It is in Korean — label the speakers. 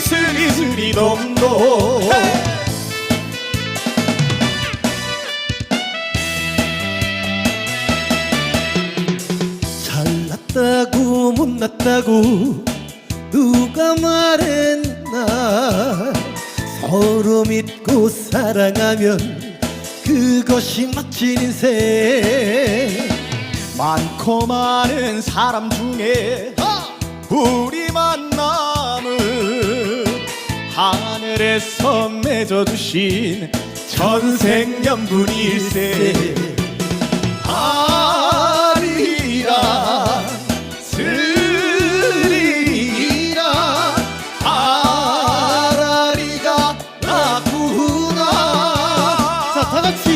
Speaker 1: 스리스리 놈놈
Speaker 2: 잘났다고 못났다고 누가 말했나? 서로 믿고 사랑하면 그것이 멋진 인생.
Speaker 1: 많고 많은 사람 중에 우리 하늘에서 맺어주신 천생연분일세. 아리라 슬리라 아라리가 나구나. 자 다같이